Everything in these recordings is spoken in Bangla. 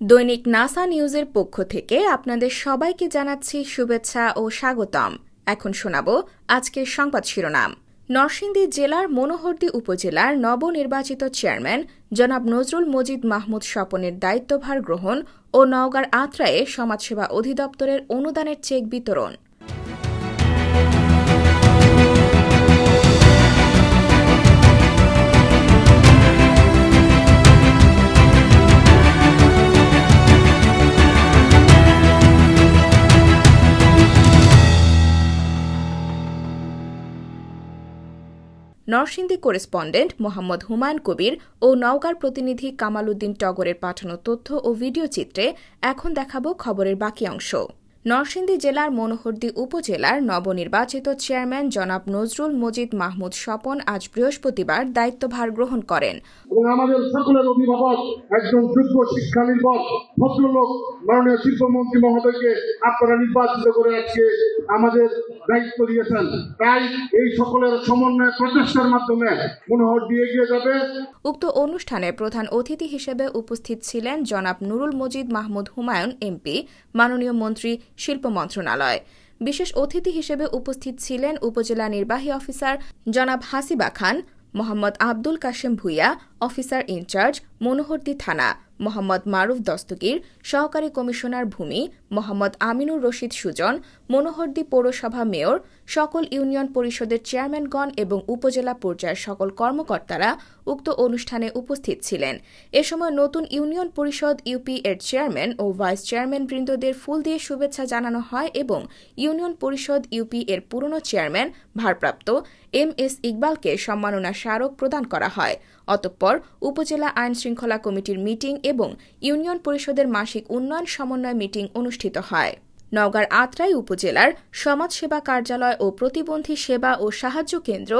দৈনিক নাসা নিউজের পক্ষ থেকে আপনাদের সবাইকে জানাচ্ছি শুভেচ্ছা ও স্বাগতম। এখন শোনাব আজকের সংবাদ শিরোনাম। নরসিংদী জেলার মনোহরদী উপজেলার নবনির্বাচিত চেয়ারম্যান জনাব নজরুল মজিদ মাহমুদ স্বপনের দায়িত্বভার গ্রহণ ও নওগাঁর আত্রায়ে সমাজসেবা অধিদপ্তরের অনুদানের চেক বিতরণ। নরসিংদী করেসপন্ডেন্ট মোহাম্মদ হুমায়ুন কবির ও নওগাঁর প্রতিনিধি কামাল উদ্দিন টগরের পাঠানো তথ্য ও ভিডিও চিত্রে এখন দেখাব খবরের বাকি অংশ। নরসিংদী জেলার মনোহরদী উপজেলার নবনির্বাচিত চেয়ারম্যান জনাব নজরুল মজিদ মাহমুদ স্বপন আজ বৃহস্পতিবার দায়িত্বভার গ্রহণ করেন। এবং আমাদের সকলের অভিভাবক একজন যোগ্য শিক্ষা নির্ভর ভদ্রলোক মাননীয় শিল্পমন্ত্রী মহোদয়কে আপনারা নির্বাচিত করে আজকে আমাদের দায়িত্ব দিয়েছেন। তাই এই সকলের সমন্বয় প্রচেষ্টার মাধ্যমে মনোহর দিয়ে এগিয়ে যাবে। উক্ত অনুষ্ঠানে প্রধান অতিথি হিসেবে উপস্থিত ছিলেন জনাব নুরুল মজিদ মাহমুদ হুমায়ুন এমপি মাননীয় মন্ত্রী শিল্প মন্ত্রণালয়। বিশেষ অতিথি হিসেবে উপস্থিত ছিলেন উপজেলা নির্বাহী অফিসার জনাব Hasiba Khan, Mohammad Abdul Kashem Bhuiyan, officer in charge Monohardi থানা, মোহাম্মদ মারুফ দস্তগীর, সহকারী কমিশনার ভূমি মোহাম্মদ আমিনুর রশিদ সুজন, মনোহরদী পৌরসভা মেয়র, সকল ইউনিয়ন পরিষদের চেয়ারম্যানগণ এবং উপজেলা পর্যায়ের সকল কর্মকর্তারা উক্ত অনুষ্ঠানে উপস্থিত ছিলেন। এ সময় নতুন ইউনিয়ন পরিষদ ইউপি এর চেয়ারম্যান ও ভাইস চেয়ারম্যান বৃন্দদের ফুল দিয়ে শুভেচ্ছা জানানো হয় এবং ইউনিয়ন পরিষদ ইউপি এর পুরনো চেয়ারম্যান, ভারপ্রাপ্ত এম এস ইকবালকে সম্মাননা স্মারক প্রদান করা হয়। অতঃপর উপজেলা আইন শৃঙ্খলা কমিটির মিটিং এবং ইউনিয়ন পরিষদের মাসিক উন্নয়ন সমন্বয় মিটিং অনুষ্ঠিত হয়। নওগাঁর আত্রাই উপজেলার সমাজসেবা কার্যালয় ও প্রতিবন্ধী সেবা ও সাহায্য কেন্দ্র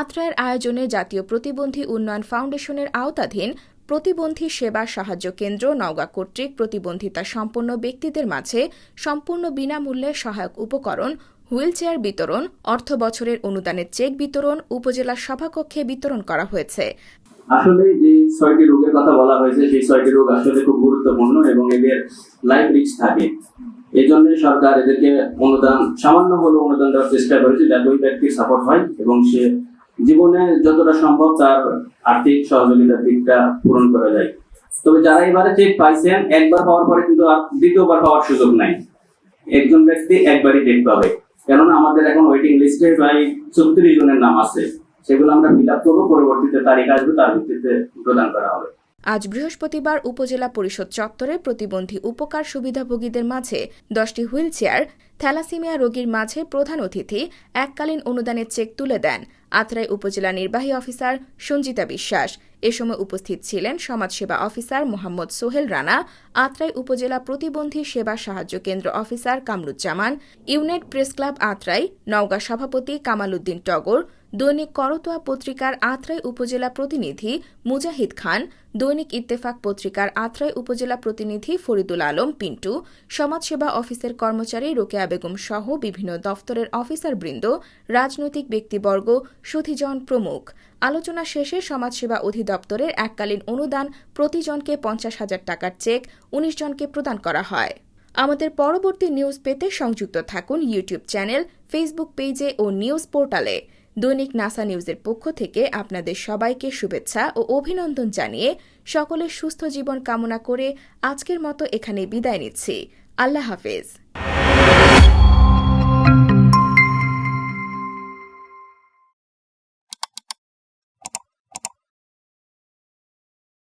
আত্রায়ের আয়োজনে জাতীয় প্রতিবন্ধী উন্নয়ন ফাউন্ডেশনের আওতাধীন প্রতিবন্ধী সেবা সাহায্য কেন্দ্র নওগাঁ কর্তৃক প্রতিবন্ধিতা সম্পন্ন ব্যক্তিদের মাঝে সম্পূর্ণ বিনামূল্যে সহায়ক উপকরণ, হুইলচেয়ার বিতরণ অর্থ বছরের অনুদানের চেক বিতরণ, উপজেলা সভাকক্ষে বিতরণ করা হয়েছে। আসলে যে ছয়টি রোগের কথা বলা হয়েছে, সেই ছয়টি রোগ আসলে খুব গুরুত্বপূর্ণ এবং এদের লাইফ রিস্ক থাকে। এই জন্য সরকার এদেরকে অনুদান, সামান্য হলেও অনুদান দেওয়ার চেষ্টা করেছে যাতে ওই ব্যক্তির সাপোর্ট হয় এবং সে জীবনে যতটা সম্ভব তার আর্থিক সহযোগিতার দিকটা পূরণ করা যায় তবে যারা এবারে চেক পাইছেন, একবার পাওয়ার পরে কিন্তু আর দ্বিতীয়বার পাওয়ার সুযোগ নাই। একজন ব্যক্তি একবারই চেক পাবে। কেননা আমাদের এখন ওয়েটিং লিস্টে প্রায় চৌত্রিশ জনের নাম আছে। সেগুলো আমরা ফিল আপ করব, পরবর্তীতে তারিখ আসবে, তার ভিত্তিতে প্রদান করা হবে। আজ বৃহস্পতিবার উপজেলা পরিষদ চত্বরে প্রতিবন্ধী উপকার সুবিধাভোগীদের মাঝে দশটি হুইল চেয়ার থ্যালাসিমিয়া রোগীর মাঝে প্রধান অতিথি এককালীন অনুদানের চেক তুলে দেন আত্রাই উপজেলা নির্বাহী অফিসার সঞ্জিতা বিশ্বাস। এ সময় উপস্থিত ছিলেন সমাজসেবা অফিসার মোহাম্মদ সোহেল রানা, আত্রাই উপজেলা প্রতিবন্ধী সেবা সাহায্য কেন্দ্র officer Kamruzzaman unite press club Atrai, Naogaon সভাপতি কামাল উদ্দিন টগর দৈনিক করতোয়া পত্রিকার আত্রাই উপজেলা প্রতিনিধি মুজাহিদ খান, দৈনিক ইত্তেফাক পত্রিকার আত্রাই উপজেলা প্রতিনিধি ফরিদুল আলম পিন্টু, সমাজসেবা অফিসের কর্মচারী রোকেয়া বেগম সহ বিভিন্ন দফতরের অফিসারবৃন্দ, রাজনৈতিক ব্যক্তিবর্গ, সুধীজন প্রমুখ। আলোচনা শেষে সমাজসেবা অধিদপ্তরের এককালীন অনুদান প্রতিজনকে পঞ্চাশ হাজার টাকার চেক উনিশ জনকে প্রদান করা হয়। আমাদের পরবর্তী নিউজ পেতে সংযুক্ত থাকুন ইউটিউব চ্যানেল, ফেসবুক পেজে ও নিউজ পোর্টালে। দৈনিক নাসা নিউজের পক্ষ থেকে আপনাদের সবাইকে শুভেচ্ছা ও অভিনন্দন জানিয়ে সকলের সুস্থ জীবন কামনা করে আজকের মতো এখানে বিদায় নিচ্ছি। আল্লাহ হাফেজ।